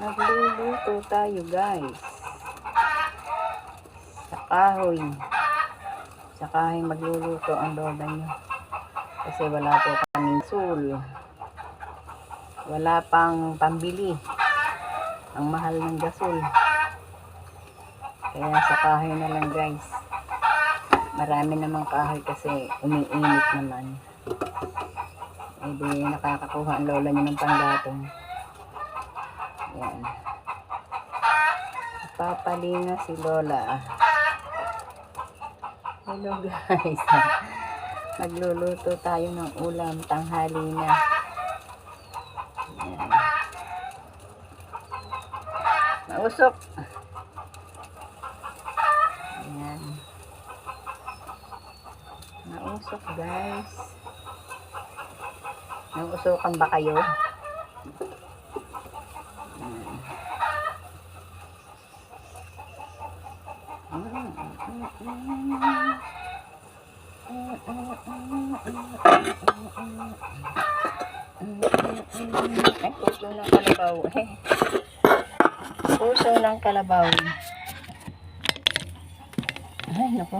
Nagluluto tayo guys. Sa kahoy. Sa kahoy magluluto ang lola nyo. Kasi wala po kaming sul. Wala pang pambili. Ang mahal ng gasol. Kaya sa kahoy na lang guys. Marami namang kahoy kasi umiinit naman. E di nakakakuha ang lola nyo ng panggatong. Yan. Papalinga si Lola. Hello guys. Nagluluto tayo ng ulam tanghali na. Yan. Mausok. Ayan. Mausok guys. Nauusokan ba kayo? Ay, puso ng kalabaw. Puso ng kalabaw. Ay, nako.